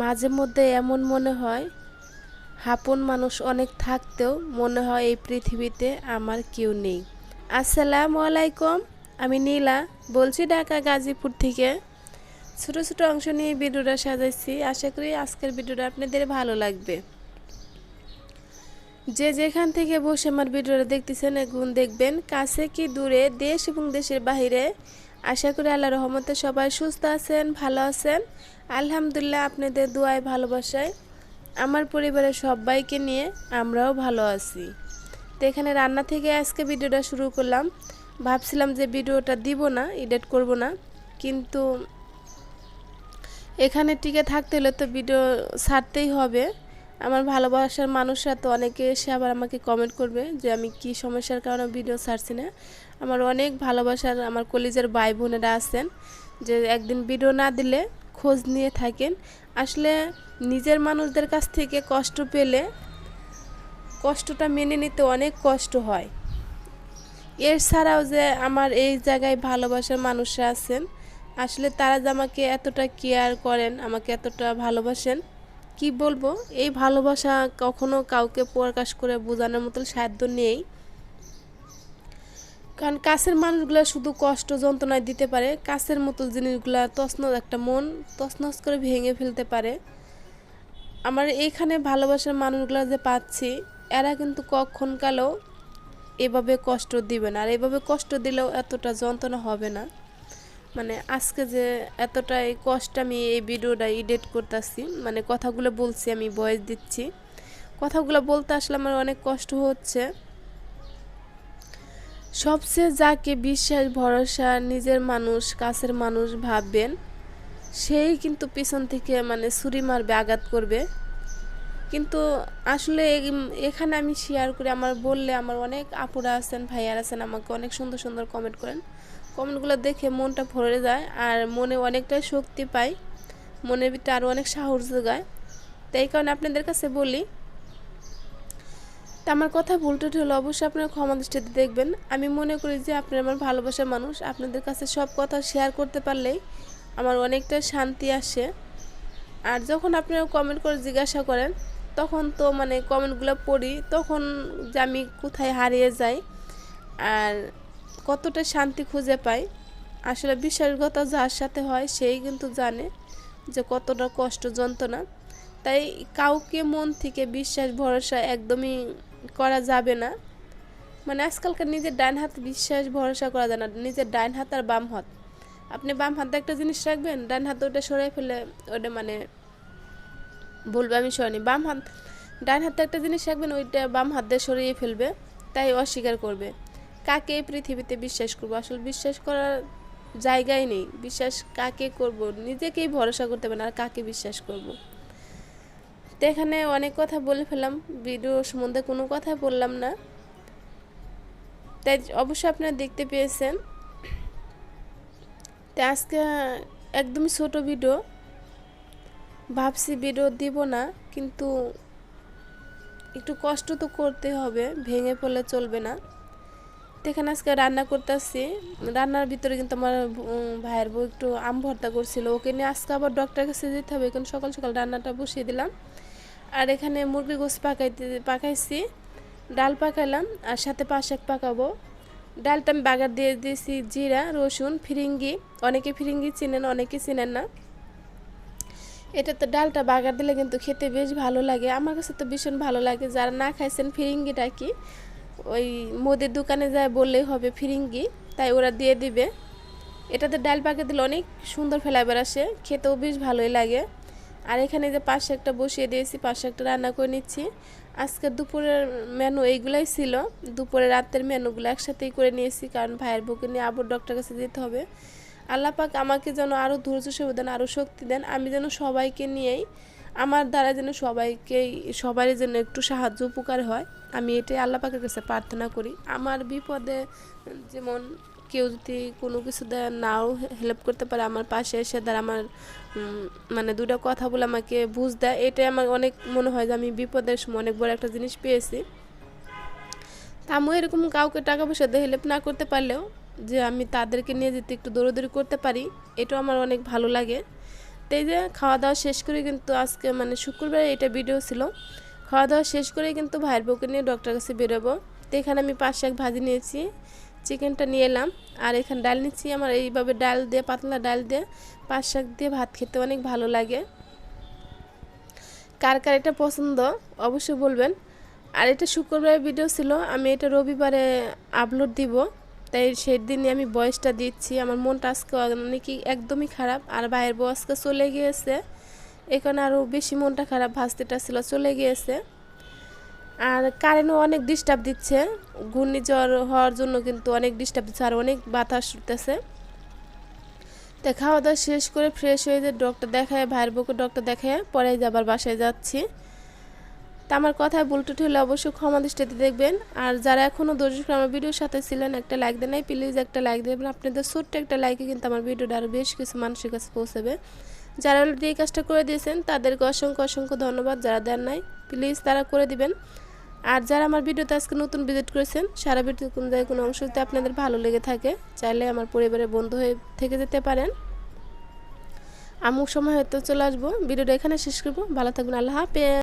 মাঝে মধ্যে এমন মনে হয় হাপন মানুষ অনেক থাকতেও মনে হয় এই পৃথিবীতে আমার কেউ নেই। আসসালামু আলাইকুম, আমি নীলা, বলছি ঢাকা গাজীপুর থেকে। ছোট ছোট অংশ নিয়ে ভিডিওটা সাজাইছি, আশা করি আজকের ভিডিওটা আপনাদের ভালো লাগবে। যে যেখান থেকে বসে আমার ভিডিওটা দেখতেছেন, এখন দেখবেন কাছে কি দূরে দেশ এবং দেশের বাহিরে। আশা করি আল্লাহ রহমতে সবাই সুস্থ আছেন, ভালো আছেন। আলহামদুলিল্লাহ আপনাদের দোয়ায় ভালোবাসায়। আমার পরিবারের সবাইকে নিয়ে আমরাও ভালো আছি। তো এখানে রান্না থেকে আজকে ভিডিওটা শুরু করলাম। ভাবছিলাম যে ভিডিওটা দিব না এডিট করব না। কিন্তু এখানে টিকে থাকতে হলে তো ভিডিও ছাড়তেই হবে। আমার ভালোবাসার মানুষরা তো অনেকে এসে আবার আমাকে কমেন্ট করবে যে আমি কি সমস্যার কারণে ভিডিও ছাড়ছি না। আমার অনেক ভালোবাসার, আমার কলেজের ভাই বোনেরা আছেন যে একদিন ভিডিও না দিলে খোঁজ নিয়ে থাকেন। আসলে নিজের মানুষদের কাছ থেকে কষ্ট পেলে কষ্টটা মেনে নিতে অনেক কষ্ট হয়। এর ছাড়াও যে আমার এই জায়গায় ভালোবাসার মানুষরা আছেন, আসলে তারা যে আমাকে এতটা কেয়ার করেন, আমাকে এতটা ভালোবাসেন, কি বলব? এই ভালোবাসা কখনো কাউকে প্রকাশ করে বোঝানোর মতো সাধ্য নেই। কারণ কাছের মানুষগুলো শুধু কষ্ট, যন্ত্রণায় দিতে পারে। কাছের মতো জিনিসগুলো তছনছ একটা মন, তছনছ করে ভেঙে ফেলতে পারে। আমার এইখানে ভালোবাসার মানুষগুলো যে পাচ্ছি, এরা কিন্তু কখনকালেও এভাবে কষ্ট দিবে না। আর এভাবে কষ্ট দিলেও এতটা যন্ত্রণা হবে না। মানে আজকে যে এতটাই কষ্ট আমি এই ভিডিওটা এডিট করতেছি মানে কথাগুলো বলছি, আমি বয়স দিচ্ছি। কথাগুলো বলতে আসলে আমার অনেক কষ্ট হচ্ছে। সবচেয়ে যাকে বিশ্বাস, ভরসা, নিজের মানুষ, কাছের মানুষ ভাববেন, সেই কিন্তু পিছন থেকে মানে ছুরি মারবে, আঘাত করবে। কিন্তু আসলে এখানে আমি শেয়ার করি, আমার বললে আমার অনেক আপুরা আছেন, ভাইয়ার আছেন, আমাকে অনেক সুন্দর সুন্দর কমেন্ট করেন। কমেন্টগুলো দেখে মনটা ভরে যায় আর মনে অনেকটাই শক্তি পাই। মনের ভিতরে আরও অনেক সাহস যোগায় তাই কারণে আপনাদের কাছে বলি তা আমার কথা ভুল টুট হলে, অবশ্যই আপনারা ক্ষমা দৃষ্টিতে দেখবেন। আমি মনে করি যে আপনার আমার ভালোবাসার মানুষ, আপনাদের কাছে সব কথা শেয়ার করতে পারলেই আমার অনেকটা শান্তি আসে। আর যখন আপনারা কমেন্ট করে জিজ্ঞাসা করেন, তখন তো মানে কমেন্টগুলো পড়ি, তখন যে আমি কোথায় হারিয়ে যাই আর কতটা শান্তি খুঁজে পাই। আসলে বিশ্বাসগত যার সাথে হয়, সেই কিন্তু জানে যে কতটা কষ্ট, যন্ত্রণা। তাই কাউকে মন থেকে বিশ্বাস, ভরসা একদমই করা যাবে না। মানে আজকালকার নিজের ডান হাত বিশ্বাস, ভরসা করা যায় না। নিজের ডান হাত আর বাম হাত। আপনি বাম হাতে একটা জিনিস রাখবেন, ডান হাতে ওটা সরাই ফেলে ওটা মানে বলবে আমি সরানি। বাম হাত, ডান হাতে একটা জিনিস রাখবেন, ওইটা বাম হাত দিয়ে সরিয়ে ফেলবে, তাই অস্বীকার করবে। কাকে পৃথিবীতে বিশ্বাস করব? আসলে বিশ্বাস করার জায়গায় নেই। বিশ্বাস কাকে করব? নিজেকেই ভরসা করতে পারে আর কাকে বিশ্বাস করব। তো এখানে অনেক কথা বলে ফেলাম ভিডিও সম্বন্ধে কোনো কথা বললাম না। তাই অবশ্যই আপনারা দেখতে পেয়েছেন। তো আজকে একদমই ছোট ভিডিও। ভাবছি ভিডিও দিব না, কিন্তু একটু কষ্ট তো করতে হবে, ভেঙে পড়লে চলবে না। তো এখানে আজকে রান্না করতেছি। রান্নার ভিতরে কিন্তু আমার ভাইয়ের বউ একটু আম ভর্তা করছিল। ওকে নিয়ে আজকে আবার ডক্টরের কাছে যেতে হবে। এখন সকাল সকাল রান্নাটা বসিয়ে দিলাম। আর এখানে মুরগি গোস পাকাইতে, পাকাইছি। ডাল পাকাইলাম আর সাথে পাঁচ শাক পাকাবো। ডালটা আমি বাগার দিয়ে দিয়েছি জিরা, রসুন, ফিরিঙ্গি। অনেকে ফিরিঙ্গি চিনেন, অনেকে চিনেন না। এটা তো ডালটা বাগার দিলে কিন্তু খেতে বেশ ভালো লাগে। আমার কাছে তো ভীষণ ভালো লাগে। যারা না খাইছেন ফিরিঙ্গিটা কি? ওই মুদির দোকানে যায় বললেই হবে ফিরিঙ্গি, তাই ওরা দিয়ে দিবে। এটাতে ডাল পাকে দিলে অনেক সুন্দর ফ্লেভার আসে। খেতেও বেশ ভালোই লাগে। আর এখানে যে পাশে একটা বসিয়ে দিয়েছি, পাশে একটা রান্না করে নিচ্ছি। আজকে দুপুরের মেনু এইগুলাই ছিল। দুপুরে রাতের মেনুগুলো একসাথেই করে নিয়েছি, কারণ ভাইয়ের বুকে নিয়ে আবার ডক্টর কাছে যেতে হবে। আল্লাহ পাক আমাকে যেন আরও ধৈর্য সেবা দেন আরও শক্তি দেন। আমি যেন সবাইকে নিয়েই, আমার দ্বারা যেন সবাইকেই, সবারই যেন একটু সাহায্য উপকার হয়। আমি এটাই আল্লাহ পাকের কাছে প্রার্থনা করি। আমার বিপদে যেমন কেউ যদি কোনো কিছু নাও হেল্প করতে পারে আমার পাশে এসে তারা আমার মানে দুটা কথা বলে আমাকে বুঝ দেয়। এটাই আমার অনেক মনে হয় যে আমি বিপদের সময় অনেক বড় একটা জিনিস পেয়েছি। তা আমি এরকম কাউকে টাকা পয়সা দিয়ে হেল্প না করতে পারলেও যে আমি তাদেরকে নিয়ে যেতে একটু দৌড়দৌড়ি করতে পারি, এটাও আমার অনেক ভালো লাগে। তাই যে খাওয়া দাওয়া শেষ করে কিন্তু আজকে মানে শুক্রবার এটা ভিডিও ছিল। খাওয়া দাওয়া শেষ করে কিন্তু ভাইয়ের বউকে নিয়ে ডক্টরের কাছে বেরোবো। তো এখানে আমি পাঁচ শাক ভাজি নিয়েছি। চিকেনটা নিয়ে এলাম। আর এখানে ডাল নিচ্ছি আমার, এইভাবে ডাল দিয়ে, পাতলা ডাল দিয়ে, পাঁচ শাক দিয়ে ভাত খেতে অনেক ভালো লাগে। কার কার এটা পছন্দ অবশ্যই বলবেন। আর এটা শুক্রবারের ভিডিও ছিল, আমি এটা রবিবারে আপলোড দিব। তাই সেই দিনই আমি বয়সটা দিচ্ছি, আমার মনটা আজকে অনেকই একদমই খারাপ। আর বউ আজকে চলে গিয়েছে, এখানে আরও বেশি মনটা খারাপ, ভাস্তিটা ছিল, চলে গিয়েছে। আর কারেন্টও অনেক ডিস্টার্ব দিচ্ছে। ঘূর্ণিঝড় হওয়ার জন্য কিন্তু অনেক ডিস্টার্ব দিচ্ছে আর অনেক বাতাস উঠতেছে। তো খাওয়া দাওয়া শেষ করে ফ্রেশ হয়ে যে ডক্টর দেখায়, ভাইয়ের বউকে ডক্টর দেখায়, পরে যাবার বাসায় যাচ্ছি। তা আমার কথায় বুলটুট হলে অবশ্যই ক্ষমা দৃষ্টিতে দেখবেন। আর যারা এখনও দর্শক, আমার ভিডিওর সাথে ছিলেন, একটা লাইক দেন নাই প্লিজ একটা লাইক দেবেন। আপনাদের ছোট্ট একটা লাইকে কিন্তু আমার ভিডিওটা আরও বেশ কিছু মানুষের কাছে পৌঁছাবে। যারা অলরেডি এই কাজটা করে দিয়েছেন, তাদেরকে অসংখ্য অসংখ্য ধন্যবাদ। যারা দেন নাই প্লিজ তারা করে দিবেন। আর যারা আমার ভিডিওতে আজকে নতুন ভিজিট করেছেন, সারা ভিডিও কোনো জায়গায় কোনো অংশ যদি আপনাদের ভালো লেগে থাকে, চাইলে আমার পরিবারের বন্ধু হয়ে থেকে যেতে পারেন। আমুক সময় হয়তো চলে আসব। ভিডিওটা এখানে শেষ করব। ভালো থাকবেন। আল্লাহ হাফেজ।